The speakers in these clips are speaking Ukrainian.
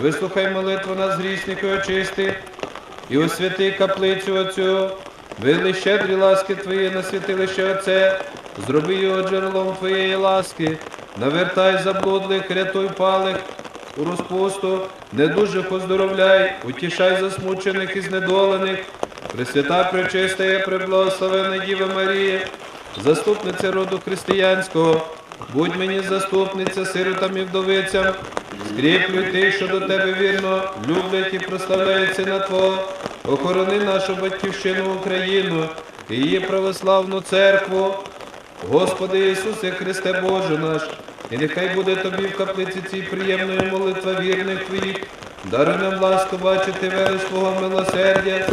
Вислухай молитву нас грішних і очисти, і освяти каплицю оцю, вили щедрі ласки Твої на святилище Оце, зроби його джерелом Твоєї ласки, навертай заблудлих, рятуй палих, у розпусту, недужих оздоровляй, утішай засмучених і знедолених, Пресвята, пречиста і преблагословена Діва Марія, заступниця роду християнського, будь мені заступниця сиротам і вдовицям, скріплюй тих, що до тебе вірно, люблять і прославляють Сина Твого, охорони нашу батьківщину Україну і її православну церкву. Господи Ісусе Христе Боже наш, і нехай буде тобі в каплиці цій приємною молитва вірних твоїх, даруй нам ласку бачити велич Твого милосердя.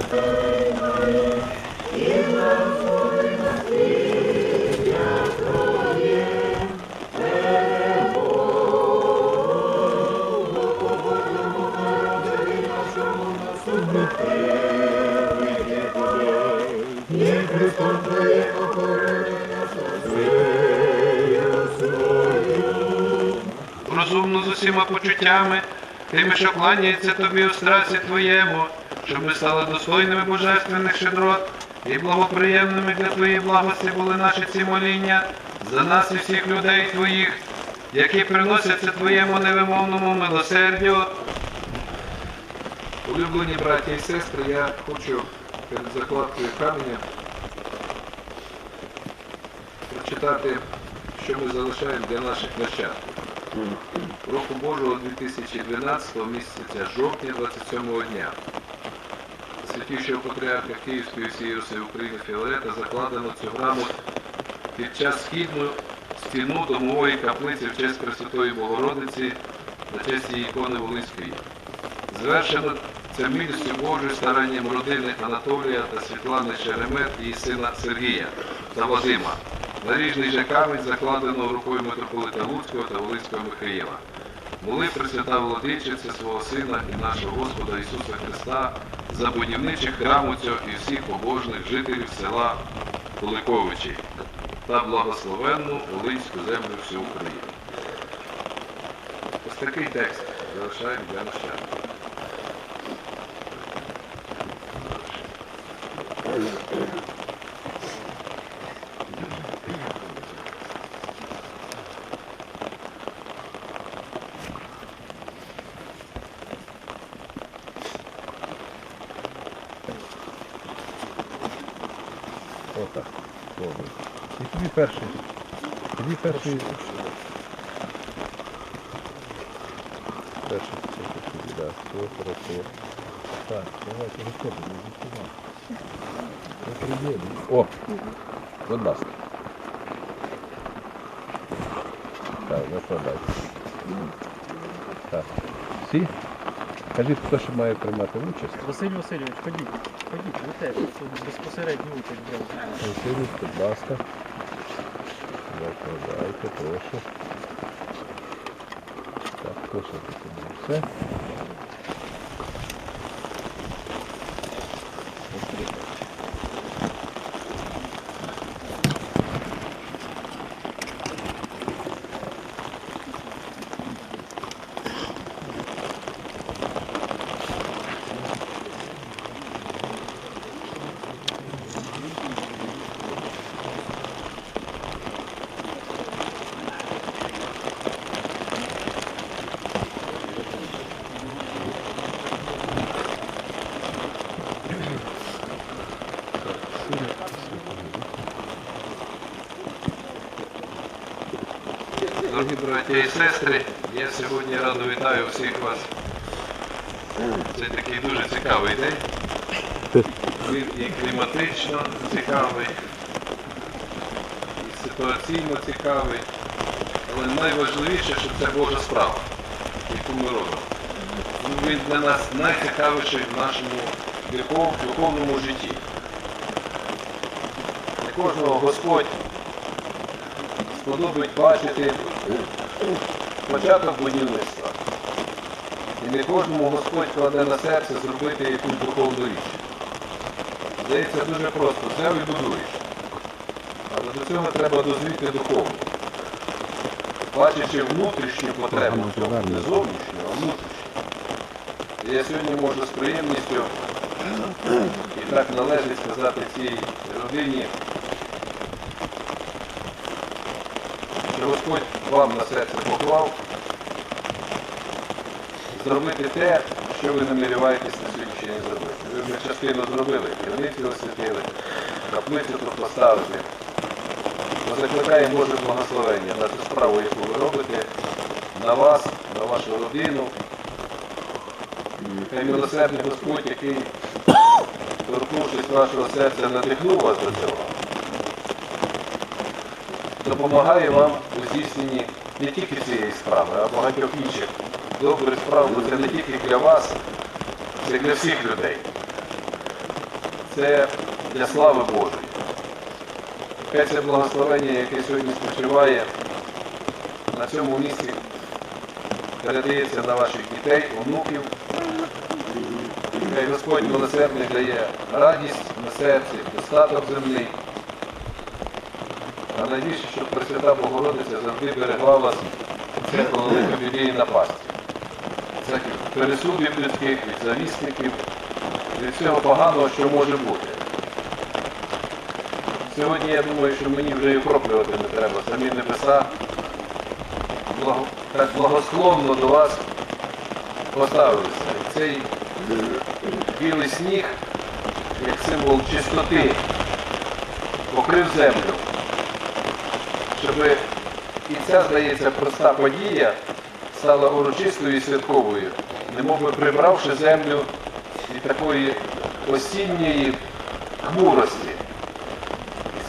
Розумно з усіма почуттями, тими, що кланяється тобі у страсі твоєму, щоб ми стали достойними божественних щедрот і благоприємними для твоєї благості були наші ці моління за нас і всіх людей твоїх, які приносяться твоєму невимовному милосердю. Улюблені браті і сестри, я хочу перед закладкою каменя прочитати, що ми залишаємо для наших нащадків. Року Божого 2012 місяця жовтня 27 дня. Святішого патріарха Київської всієї України Філарета закладено цю грамоту під час східну стіну домової каплиці в честь Пресвятої Богородиці на честь її ікони Волинської. Звершено це милістю Божою старанням родини Анатолія та Світлани Шеремет і сина Сергія та Вадима. Наріжний же камінь закладено рукою митрополита Луцького та Волинського Михаїла. Моли Пресвята Владичиця свого Сина і нашого Господа Ісуса Христа за будівничих храму цього і всіх побожних жителів села Куликовичі та благословенну Волинську землю всю Україну. Ось такий текст залишаємо для нащадків. Отак. Добре. І тобі перший. Тобі перший. Перший це тобі, да. Все хорошо. Так, давайте виходимо, виходимо. О, будь ласка. Так, накладайте. Так. Всі? Кажіть, хто ще має приймати участь? Василь Васильович, ходіть, ходіть, ви теж безпосередньо участь брали. Василь, будь ласка. Закладайте, прошу. Так, хто ще тут у нас? Все? Дорогі браті і сестри, я сьогодні радо вітаю всіх вас. Це такий дуже цікавий день. Він і кліматично цікавий, і ситуаційно цікавий. Але найважливіше, що це Божа справа, яку ми робимо. Він для нас найцікавіший в нашому духовному житті. Для кожного Господь сподобить бачити початок будівництва. І не кожному Господь кладе на серце зробити якусь духовну річ. Здається, дуже просто, взяв і будуєш. Але до цього треба дозвіти духовно. Бачачи внутрішню потребу, не зовнішню, а внутрішню. я сьогодні можу з приємністю і так належить сказати цій родині, що Господь вам на серце поклав зробити те, що ви наміряєтесь на сьогоднішній зробити. Ви вже частину зробили, керівництво освятили, каплицю тут поставити. Ми закликаємо Боже благословення на цю справу, яку ви робите, на вас, на вашу родину. Хай милосердний Господь, який, торкнувшись вашого серця, надихнув вас до цього, допомагає вам у здійсненні не тільки цієї справи, а багатьох інших добрих справ, бо це не тільки для вас, це для всіх людей. Це для слави Божої. Хай це благословення, яке сьогодні спочиває на цьому місці, передається на ваших дітей, онуків. Хай Господь милосердний дає радість на серці, достаток земний. А найбільше, щоб Пресвята Богородиця завжди берегла вас від лиха і напасті. Всяких пересудів людських, від завісників, від всього поганого, що може бути. Сьогодні я думаю, що мені вже і окроплювати не треба. Самі небеса благо- так благосклонно до вас поставилися. І цей білий сніг, як символ чистоти, покрив землю. Щоб і ця, здається, проста подія стала урочистою і святковою, немовби прибравши землю від такої осінньої хмурості.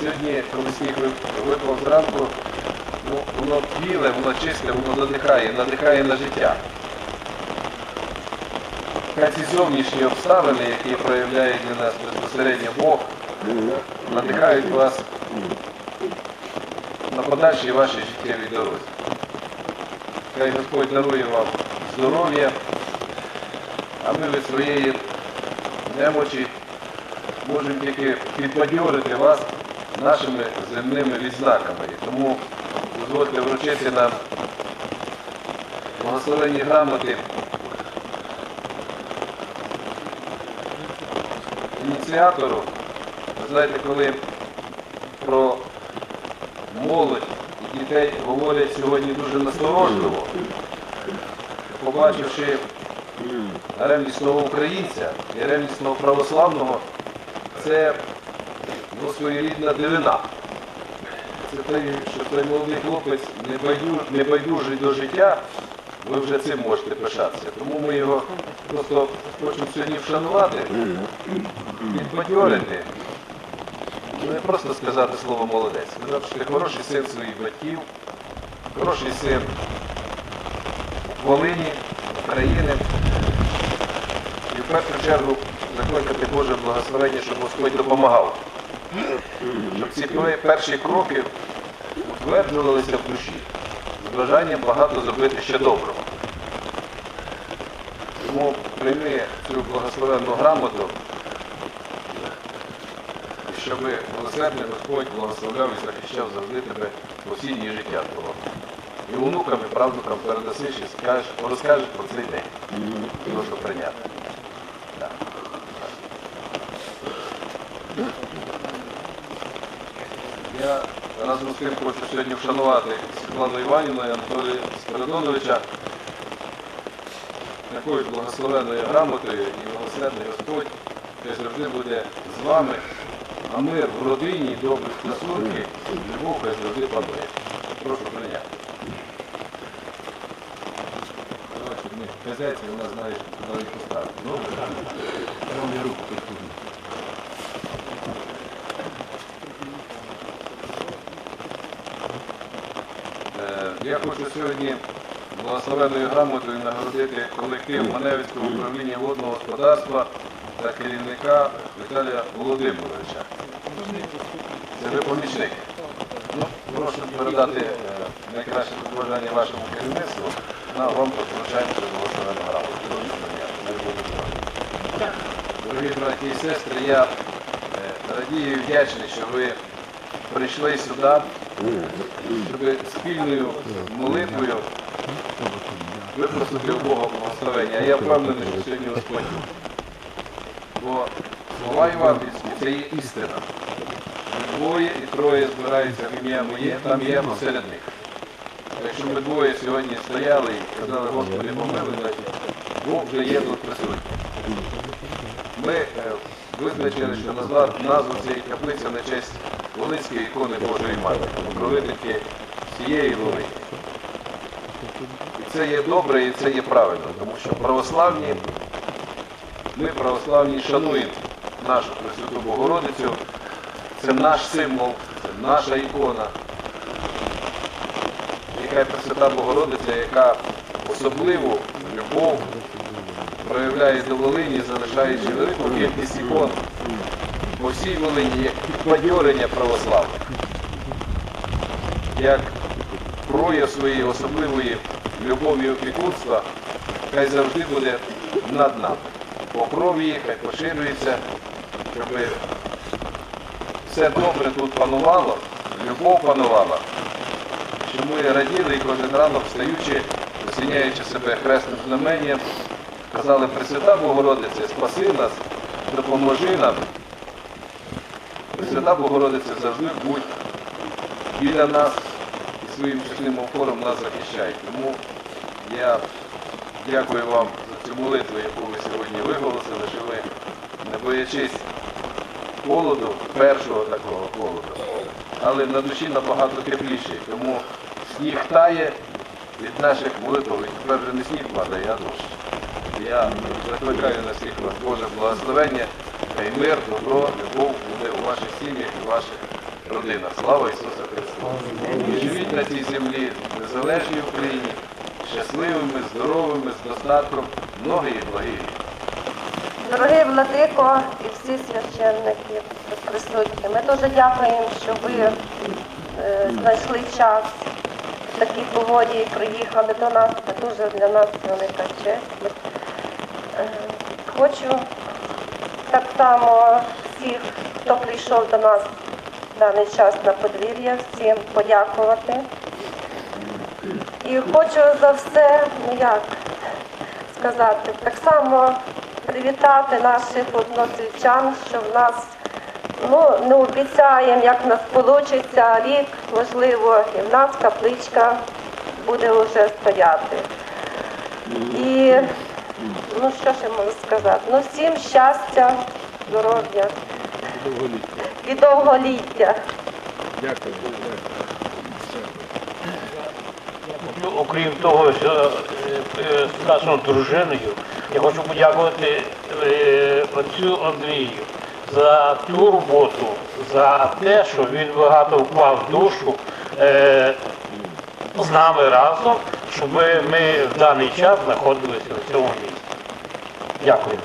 Сьогодні, коли сніг вип- випав зранку, ну, воно біле, воно чисте, воно надихає, надихає на життя. Хай ці зовнішні обставини, які проявляє для нас безпосередньо Бог, надихають вас на подальшій вашій життєвій дорозі. Хай Господь дарує вам здоров'я, а ми від своєї немочі можемо тільки підбадьорити вас нашими земними відзнаками. І тому дозвольте вручити нам благословенні грамоти ініціатору. Ви знаєте, коли про молодь і дітей говорять сьогодні дуже насторожливо, побачивши ревнісного українця і ревнісного православного, це ну, своєрідна дивина. Це той, що той молодий хлопець не байдужий до життя, ви вже цим можете пишатися. Тому ми його просто хочемо сьогодні вшанувати, підбадьорити. Ну, Не просто сказати слово молодець. Ти хороший син своїх батьків, хороший син Волині, України. І в першу чергу закликати Боже благословення, щоб Господь допомагав. Щоб ці перші кроки утверджувалися в душі з бажанням багато зробити ще доброго. Тому прийми цю благословенну грамоту, щоб милосердний Господь благословляв і захищав завжди тебе по всій дні життя твого. І онукам, і правнукам передасиш і скажеш, розкажеш про цей день. Прошу прийняти. Я разом з тим хочу сьогодні вшанувати Світлану Іванівну і Анатолія Спиридоновича такою ж благословенною грамотою і милосердний Господь, хай завжди буде з вами, а мир в родині, добрі стосунки, любов хай завжди панує. Прошу прийняти. Хазяйці, вона знає, куди їх поставити. Добре? Я руку підкину. Е, Я хочу сьогодні благословенною грамотою нагородити колектив Маневицького управління водного господарства та керівника Віталія Володимировича. Це ви помічник. Ну, прошу передати е, найкраще побажання вашому керівництву. На вам цю благословенну грамоту. Дорогі браті і сестри, я е, радію і вдячний, що ви прийшли сюди, щоб спільною молитвою випросити у Бога благословення. А я впевнений, що сьогодні Господь. Бо слова Євангельські це є істина. Двоє і троє збираються в ім'я моє, там є посеред них. Якщо ми двоє сьогодні стояли і казали, Господи, помили, значить Бог вже є тут присутній. Ми е, визначили, що назвав назву цієї каплиці на честь Волинської ікони Божої Матері, покровительки всієї Волині. І це є добре, і це є правильно, тому що православні, ми православні шануємо нашу Пресвяту Богородицю. Це наш символ, це наша ікона. Яка Пресвята Богородиця, яка особливу любов проявляє до Волині, залишаючи велику кількість ікон по всій Волині, як підбадьорення православних, як прояв своєї особливої любові і опікунства, хай завжди буде над нами. Покров її, хай поширюється, щоб все добре тут панувало, любов панувала, щоб ми раділи і кожен ранок встаючи, осіняючи себе хресним знаменням, казали Пресвята Богородице, спаси нас, допоможи нам. Пресвята Богородице завжди будь біля нас і своїм чесним опором нас захищай. Тому я дякую вам цю молитву, яку ви сьогодні виголосили, що ви, не боячись холоду, першого такого холоду, але на душі набагато тепліший. Тому сніг тає від наших молитв, і тепер вже не сніг падає, а дощ. Я закликаю на всіх вас Боже благословення, хай мир, добро, любов буде у ваших сім'ях і ваших родинах. Слава Ісусу Христу! Живіть на цій землі в незалежній Україні, щасливими, здоровими, з достатком, многі благі. Дорогий владико і всі священники присутні, ми дуже дякуємо, що ви е, знайшли час в такій погоді і приїхали до нас. Це дуже для нас велика честь. Е, хочу так само всіх, хто прийшов до нас в даний час на подвір'я, всім подякувати. І хочу за все, ну як, сказати. Так само привітати наших односельчан, що в нас ну, не обіцяємо, як в нас вийде рік, можливо, і в нас капличка буде вже стояти. І ну що ще можу сказати? Ну всім щастя, здоров'я і довголіття. Ну, окрім того, що е, е, сказано дружиною, я хочу подякувати е, отцю Андрію за ту роботу, за те, що він багато вклав душу з нами разом, щоб ми в даний час знаходилися в цьому місці. Дякую.